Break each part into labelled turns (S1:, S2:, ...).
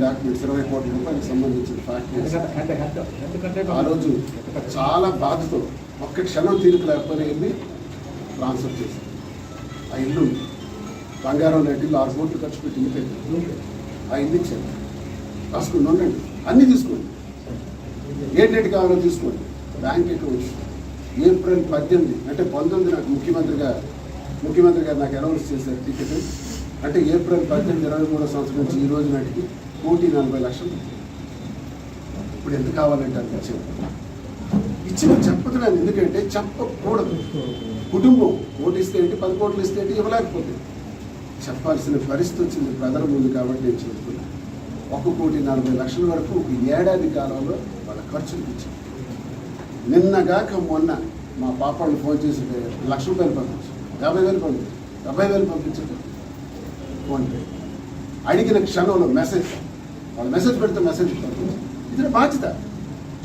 S1: Documents ఇరవై కోట్ల రూపాయలకు సంబంధించిన ఫ్యాక్టరీస్ ఆ రోజు చాలా బాధతో ఒక్క క్షణం తీరిక లేకపోతే వెళ్ళి ట్రాన్స్ఫర్ చేశారు. ఆ ఇల్లు. బంగారం ఇల్లు ఆరు కోట్లు ఖర్చు పెట్టి ఇల్లు పెట్టారు ఆ ఇల్లు ఇచ్చారు. రాసుకోండి ఉండండి. అన్నీ తీసుకోండి. ఏ డేట్ కావాలో తీసుకోండి. Bank account. ఏప్రిల్ పద్దెనిమిది. అంటే పంతొమ్మిది నాకు ముఖ్యమంత్రిగా ముఖ్యమంత్రి గారు నాకు అనౌన్స్ చేశారు టికెట్. అంటే ఏప్రిల్ పద్దెనిమిది ఇరవై మూడో సంవత్సరం నుంచి ఈ రోజు నాటికి కోటి నలభై లక్షలు. ఇప్పుడు ఎంత కావాలంటే అంత ఇచ్చారు ఇచ్చిన చెప్పతున్నాను ఎందుకంటే చెప్పకూడదు. కుటుంబం ఓటు ఇస్తే ఏంటి పది కోట్లు ఇస్తే ఏంటి ఇవ్వలేకపోతే. చెప్పాల్సిన పరిస్థితి వచ్చింది ప్రజల ముందు కాబట్టి నేను చెబుతున్నాను ఒక కోటి నలభై లక్షల వరకు ఒక ఏడాది కాలంలో వాళ్ళ ఖర్చులు ఇచ్చారు నిన్నగాక మొన్న మా పాపాళ్ళు ఫోన్ చేసి లక్ష రూపాయలు పంపించు యాభై వేలు పంపించు డెబ్బై వేలు పంపించారు. ఫోన్పే అడిగిన క్షణంలో మెసేజ్. వాళ్ళు మెసేజ్ పెడితే మెసేజ్ పంపించు. ఇది బాధ్యత.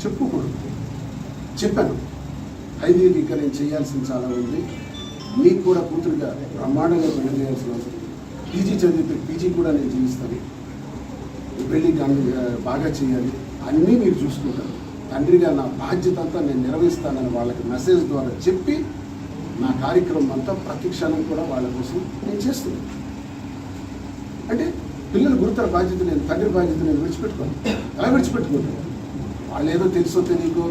S1: చెప్పుకోడు చెప్పాను. ఐదీకి ఇంకా నేను చేయాల్సింది చాలా ఉంది. మీకు కూడా కూతురుగా బ్రహ్మాండంగా పెళ్ళి చేయాల్సిన అవసరం పీజీ చదివితే పీజీ కూడా నేను చేయిస్తాను ఈ పెళ్ళి బాగా చేయాలి. అన్నీ మీరు చూసుకుంటారు. తండ్రిగా నా బాధ్యత అంతా నేను నిర్వహిస్తానని వాళ్ళకి మెసేజ్ ద్వారా చెప్పి నా కార్యక్రమం అంతా ప్రతి క్షణం కూడా వాళ్ళ కోసం నేను చేస్తున్నాను. అంటే పిల్లలు గురుతర బాధ్యత నేను తండ్రి బాధ్యత నేను విడిచిపెట్టుకోను. ఎలా విడిచిపెట్టుకోను? వాళ్ళు ఏదో తెలుసో తెలియకో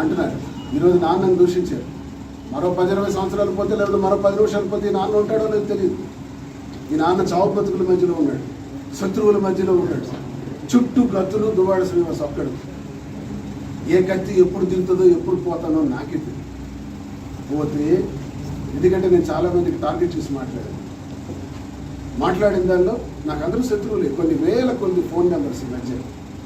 S1: అంటున్నారు. ఈరోజు నాన్నను దూషించారు. మరో పది ఇరవై సంవత్సరాలు పోతే లేకపోతే మరో పది నిమిషాలు పోతే ఈ నాన్న ఉంటాడో నాకు తెలియదు. ఈ నాన్న చావు బతుకుల మధ్యలో ఉన్నాడు. శత్రువుల మధ్యలో ఉన్నాడు. చుట్టూ గతులు దువాడ శ్రీనివాస్ ఒక్కడు ఏ కత్తి ఎప్పుడు దిగుతుందో ఎప్పుడు పోతానో నాకే తెలియదు పోతే ఎందుకంటే నేను చాలామందికి టార్గెట్ చేసి మాట్లాడాను. మాట్లాడిన దానిలో నాకు అందరూ శత్రువులే కొన్ని వేల కొన్ని ఫోన్ నెంబర్స్ ఈ మధ్య.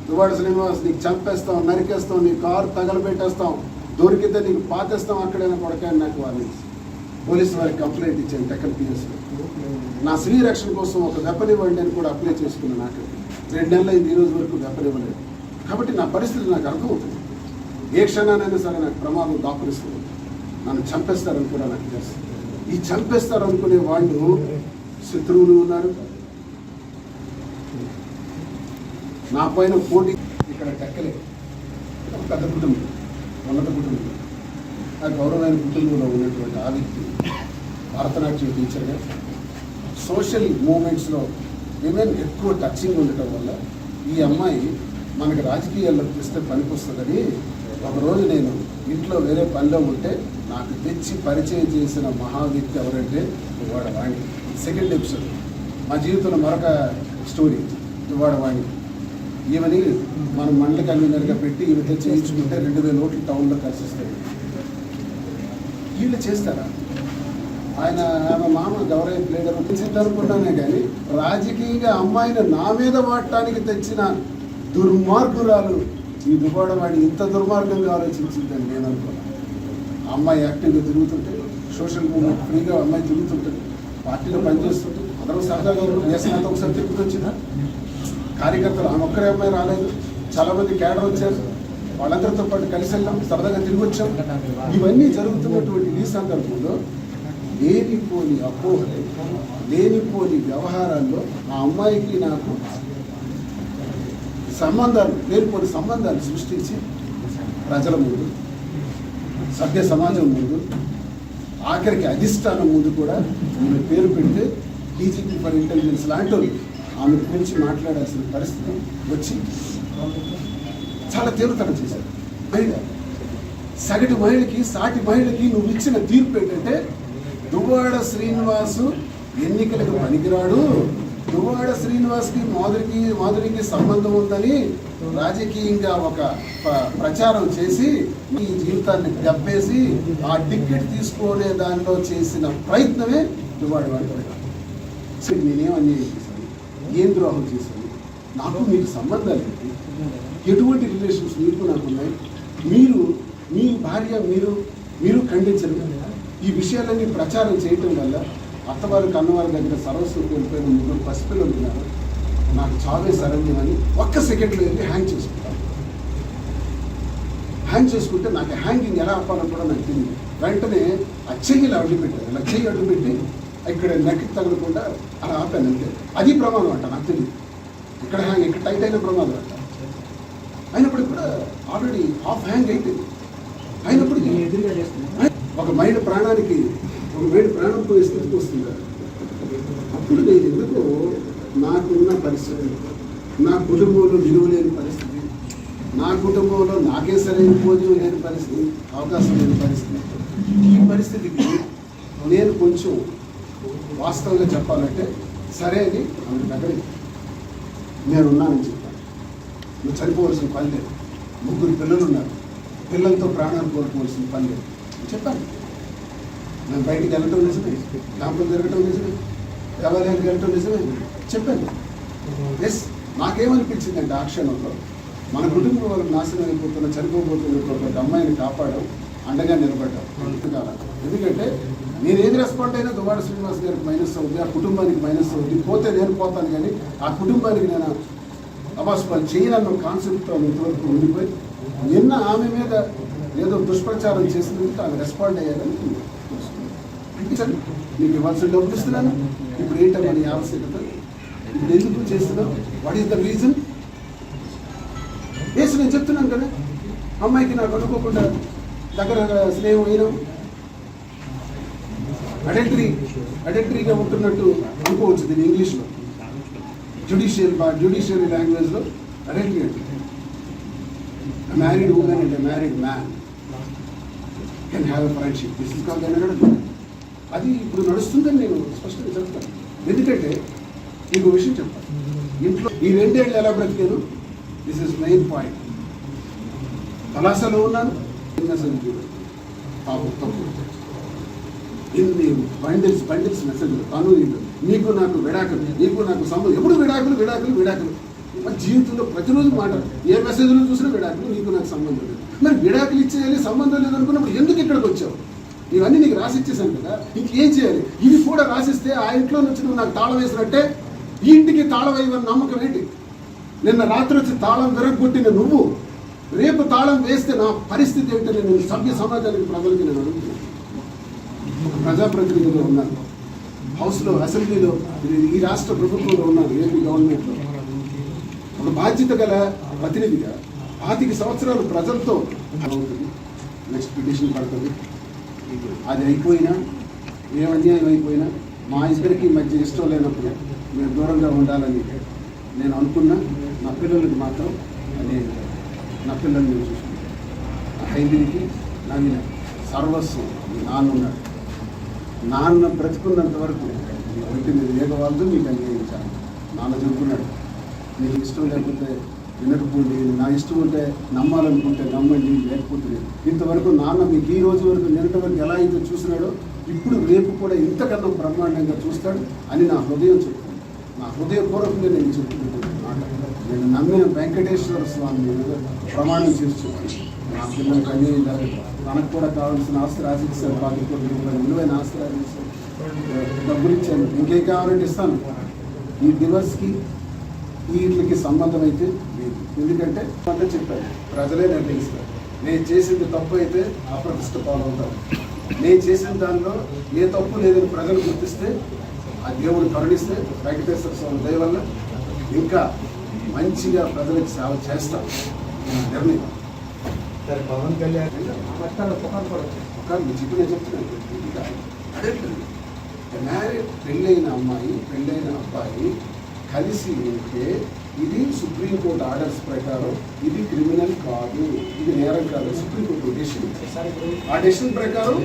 S1: దువాడ శ్రీనివాస్ నీకు చంపేస్తాం నరికేస్తాం నీ కారు తగలబెట్టేస్తాం దొరికితే నీకు పాతేస్తాం అక్కడైనా కొడకాయని నాకు వాళ్ళు పోలీసు వారికి కంప్లైంట్ ఇచ్చాను టెక్కల్ పిఎస్లో నా స్త్రీ రక్షణ కోసం ఒక వెపన్ ఇవ్వండి అని కూడా అప్లై చేసుకున్నాను నాకు. రెండు నెలలు అయింది ఈ రోజు వరకు వెపన్ ఇవ్వలేదు. కాబట్టి నా పరిస్థితి నాకు అర్థమవుతుంది. ఏ క్షణానైనా సరే నాకు ప్రమాదం దాపురిస్తుంది. నన్ను చంపేస్తారని కూడా నాకు తెలుసు. ఈ చంపేస్తారనుకునే వాళ్ళు శత్రువులు ఉన్నారు. నా పైన పోటీ ఇక్కడ టెక్కలే. పెద్ద కుటుంబం ఉన్నత కుటుంబం. ఆ గౌరవమైన కుటుంబంలో ఉన్నటువంటి ఆ వ్యక్తి భరతనాట్యం టీచర్గా సోషల్ మూమెంట్స్లో విమెన్ ఎక్కువ టచింగ్ ఉండటం వల్ల ఈ అమ్మాయి మనకి రాజకీయాల్లో తెస్తే పనికొస్తుందని ఒకరోజు నేను ఇంట్లో వేరే పనిలో ఉంటే నాకు తెచ్చి పరిచయం చేసిన మహా వ్యక్తి ఎవరంటే వాడు వాణి. సెకండ్ ఎపిసోడ్ మా జీవితంలో మరొక స్టోరీ దువ్వాడ వాణి ఈమెని మనం మండల కన్వీనర్గా పెట్టి ఈమెతో చేయించుకుంటే రెండు వేల ఓట్లు టౌన్లో కలిసి వస్తాయి వీళ్ళు చేస్తారా? ఆయన ఆమె మామ గౌరవ ప్లేడర్ అనుకున్నానే కానీ రాజకీయంగా అమ్మాయిని నా మీద వాడటానికి తెచ్చిన దుర్మార్గురాలు ఈ దుబాడవాడి ఇంత దుర్మార్గంగా ఆలోచించిందని నేను అనుకున్నాను అమ్మాయి యాక్టివ్గా తిరుగుతుంటే సోషల్ మీడియా ఫ్రీగా అమ్మాయి తిరుగుతుంటుంది. పార్టీలో పనిచేస్తుంటే అందరూ సరదాగా వేసినంత ఒకసారి తిరుగుతూ వచ్చిందా కార్యకర్తలు ఆమె ఒక్కరే అమ్మాయి రాలేదు. చాలా మంది క్యాడర్ వచ్చారు. వాళ్ళందరితో పాటు కలిసి వెళ్ళాం సరదాగా తిరిగి వచ్చాం. ఇవన్నీ జరుగుతున్నటువంటి ఈ సందర్భంలో లేనిపోని అపోహలు లేనిపోని వ్యవహారాల్లో ఆ అమ్మాయికి నాకు సంబంధాలు లేనిపోని సంబంధాలు సృష్టించి ప్రజల ముందు సభ్య సమాజం ముందు ఆఖరికి అధిష్టానం ముందు కూడా ఆమె పేరు పెడితే డీజీపీ ఫర్ ఇంటెలిజెన్స్ లాంటి ఆమె గురించి మాట్లాడాల్సిన పరిస్థితి వచ్చి చాలా తీవ్రతరం చేశారు. మహిళ సగటు మహిళకి సాటి మహిళకి నువ్వు ఇచ్చిన తీర్పు ఏంటంటే దువ్వాడ శ్రీనివాసు ఎన్నికలకు పనికిరాడు. దువ్వాడ శ్రీనివాస్కి మాధురికి మాధురికి సంబంధం ఉందని రాజకీయంగా ఒక ప్రచారం చేసి మీ జీవితాన్ని దెబ్బేసి ఆ టికెట్ తీసుకునే దానిలో చేసిన ప్రయత్నమే దువ్వాడ వాడి సరే నేనేం అన్యాయం చేశాను? ఏం ద్రోహం చేశాను? నాకు మీకు సంబంధాలు ఏంటి? ఎటువంటి రిలేషన్స్ మీకు నాకు ఉన్నాయి? మీరు మీ భార్య మీరు మీరు ఖండించరు ఈ విషయాలన్నీ ప్రచారం చేయటం వల్ల అత్తవారు కన్నవారి దగ్గర సరస్సు కోల్పోయిన ముగ్గురు పసిపిల్లలు ఉన్నారు నాకు చావే సరైనమని ఒక్క సెకండ్లో వెళ్ళి హ్యాంగ్ చేసుకుంటాను. హ్యాంగ్ చేసుకుంటే నాకు హ్యాంగింగ్ ఎలా ఆపాలో కూడా నాకు తెలియదు. వెంటనే ఆ చెయ్యి ఇలా అడ్డు పెట్టాను ఇలా చెయ్యి అడ్డు పెట్టి ఇక్కడ నెక్కి తగలకుండా అలా ఆపాను అంతే. అది ప్రమాదం అంట నాకు తెలియదు. ఇక్కడ హ్యాంగ్ ఇక్కడ టైట్ అయిన ప్రమాదం అంట. అయినప్పటికీ కూడా ఆల్రెడీ హాఫ్ హ్యాంగ్ అయిపోయింది.
S2: చేస్తున్నా
S1: ఒక మైండ్ ప్రాణానికి ఒక ప్రాణం పోయే స్థితికి వస్తుంది? అప్పుడు నేను ఎందుకు నాకున్న పరిస్థితి నా కుటుంబంలో విలువ లేని పరిస్థితి నా కుటుంబంలో నాకే సరైన భోజనం లేని పరిస్థితి అవకాశం లేని పరిస్థితి. ఈ పరిస్థితికి నేను కొంచెం వాస్తవంగా చెప్పాలంటే సరే అని ఆమె దగ్గర నేను ఉన్నానని చెప్పాను నువ్వు చనిపోవలసిన పని లేదు. ముగ్గురు పిల్లలు ఉన్నారు. పిల్లలతో ప్రాణాలు కోరుకోవాల్సిన పని లేదు. చెప్పాను మేము బయటికి వెళ్ళటం నిజమే. క్యాంపులు తిరగటం నిజమే. దేవాలయానికి వెళ్ళటం నిజమే. చెప్పాను. ఎస్ నాకేమనిపించిందంటే ఆ క్షణంలో మన కుటుంబం వాళ్ళకి నాశనం అయిపోతున్న చనిపోబోతున్న ఒక అమ్మాయిని కాపాడడం అండగా నిలబడ్డాం కాలం. ఎందుకంటే నేను ఏది రెస్పాండ్ అయినా దువాడ శ్రీనివాస్ గారికి మైనస్ అవుతుంది ఆ కుటుంబానికి మైనస్ అవుతుంది పోతే నేను పోతాను కానీ ఆ కుటుంబానికి నేను అపాస్పాలు చేయనన్న కాన్సెప్ట్తో ఇంతవరకు ఉండిపోయి నిన్న ఆమె మీద ఏదో దుష్ప్రచారం చేసినందుకు ఆమె రెస్పాండ్ అయ్యారని అంటే నీకు ఇవ్వాల్సిన డబ్బులు ఇస్తున్నాను. ఇప్పుడు ఏంటమ్మా నీ ఆవశ్యకత? ఇప్పుడు ఎందుకు చేస్తున్నావు వాట్ ఈస్ ద రీజన్ వేసి నేను చెప్తున్నాను కదా. అమ్మాయికి నాకు అనుకోకుండా దగ్గర స్నేహం అయినాం అడల్టరీ అడల్టరీగా ఉంటున్నట్టు అనుకోవచ్చు దీని ఇంగ్లీష్లో. జుడిషియల్ జుడిషియరీ లాంగ్వేజ్లో అడల్టరీ అంటే. Married women and married man can have a friendship this is call అనడం అది ఇప్పుడు నడుస్తుందని నేను స్పష్టంగా చెప్తాను. ఎందుకంటే నీకు విషయం చెప్తాను. ఇంట్లో ఈ రెండేళ్ళు ఎలా బ్రతికాను? దిస్ ఇస్ మెయిన్ పాయింట్ కళాశాలలో ఉన్నాను మెసేజ్ పాపం తప్పు. ఇన్ని బండిల్స్ బండిల్స్ మెసేజ్లు తను నీకు నీకు నాకు విడాకులు నీకు నాకు సంబంధం ఎప్పుడు విడాకులు విడాకులు విడాకులు. మరి జీవితంలో ప్రతిరోజు మాట ఏ మెసేజ్లు చూసినా విడాకులు నీకు నాకు సంబంధం లేదు. మరి విడాకులు ఇచ్చేయాలి సంబంధం లేదనుకున్నప్పుడు ఎందుకు ఇక్కడికి వచ్చావు? ఇవన్నీ నీకు రాసి ఇచ్చేసాను కదా. ఇంకేం చేయాలి? ఇవి కూడా రాసిస్తే ఆ ఇంట్లో నుంచి నువ్వు నాకు తాళం వేసినట్టే ఈ ఇంటికి తాళం వేయమని నమ్మకం ఏంటి? నిన్న రాత్రి వచ్చి తాళం విరగొట్టిన నువ్వు రేపు తాళం వేస్తే నా పరిస్థితి ఏంటని నేను సభ్య సమాజానికి ప్రజలకి నేను అడుగుతున్నాను. ప్రజాప్రతినిధులు ఉన్నారు. హౌస్లో అసెంబ్లీలో ఈ రాష్ట్ర ప్రభుత్వంలో ఉన్నారు ఏపీ గవర్నమెంట్లో. ఒక బాధ్యత గల ప్రతినిధిగా పాతిక సంవత్సరాలు ప్రజలతో నెక్స్ట్ పిటిషన్ పడుతుంది. అది అయిపోయినా ఏ అన్యాయం అయిపోయినా మా ఇద్దరికి మధ్య ఇష్టం లేనప్పుడు మేము దూరంగా ఉండాలని నేను అనుకున్నా. నా పిల్లలకి మాత్రం అదే నా పిల్లల్ని నేను చూసుకుంటాను నా హైదీకి నవీన సర్వస్వం మీ నాన్న నాన్న బ్రతుకున్నంత వరకు ఒంటి మీద వేగవాళ్ళు మీకు అన్యాయించాలి నాన్న చెబుతున్నాడు నీకు ఇష్టం లేకపోతే వినకపోండి నా ఇష్టం ఉంటే నమ్మాలనుకుంటే నమ్మండి లేకపోతే ఇంతవరకు నాన్న మీకు ఈ రోజు వరకు నిన్నటి వరకు ఎలా అయితే చూసినాడో ఇప్పుడు రేపు కూడా ఇంతకన్నా బ్రహ్మాండంగా చూస్తాడు అని నా హృదయం చెప్తుంది. నా హృదయపూర్వకంగా నేను చెప్తున్నాను నేను నమ్మిన వెంకటేశ్వర స్వామి మీద ప్రమాణం చేస్తున్నాను. నా పిల్లలకి అన్యాయం తనకు కూడా కావాల్సిన ఆస్తి రాసిస్తారు పాతి విలువైన ఆస్తి రాసిస్తారు డబ్బులు ఇచ్చాను. ఇంకేం కావాలంటే ఇస్తాను. ఈ దివస్కి వీటికి సంబంధం అయితే లేదు. ఎందుకంటే అంటే చెప్పాను ప్రజలే నిర్ణయిస్తారు. నేను చేసింది తప్పు అయితే అప్రతిష్ట పాలవుతాను నేను చేసిన దానిలో ఏ తప్పు లేదని ప్రజలు గుర్తిస్తే ఆ దేవుడు కరుణిస్తే వెంకటేశ్వర స్వామి దయ వల్ల ఇంకా మంచిగా ప్రజలకు సేవ చేస్తాను నా నిర్ణయం.
S2: సరే పవన్ కళ్యాణ్ పట్టాల పుకారు కూడా
S1: కానీ మీ చెప్పిన చెప్తున్నాను. అదే పెళ్ళైన అమ్మాయి పెళ్ళైన అబ్బాయి కలిసి ఉంటే ఇది సుప్రీంకోర్టు ఆర్డర్స్ ప్రకారం ఇది క్రిమినల్ కాదు. ఇది నేరం కాదు. సుప్రీంకోర్టు డెసిషన్ ఆ డెసిషన్ ప్రకారం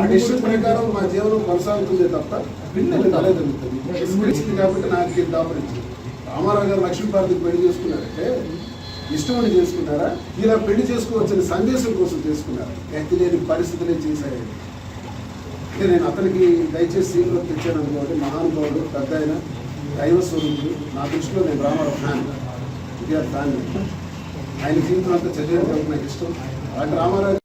S1: ఆ డెసిషన్ ప్రకారం మా జీవనం కొనసాగుతుందే తప్ప పిల్లలు ఇస్తుంది కాబట్టి నాకు ఇది దాపరించింది. రామారావు గారు లక్ష్మీపార్వతికి పెళ్ళి చేసుకున్నారంటే ఇష్టమని చేసుకున్నారా? ఇలా పెళ్ళి చేసుకోవచ్చని సందేశం కోసం చేసుకున్నారు? ఎత్తి లేని పరిస్థితులే అంటే నేను అతనికి దయచేసి సీన్లో తెచ్చాను అనుకోండి. మహానుభావుడు పెద్ద ఆయన దైవ స్వరూపుడు. నా దృష్టిలో నేను రామారావు ఫ్యాన్ ఇది ఫ్యాన్ ఆయన జీవితం అంతా చదివేందుకు నాకు ఇష్టం. అలాంటి రామారావు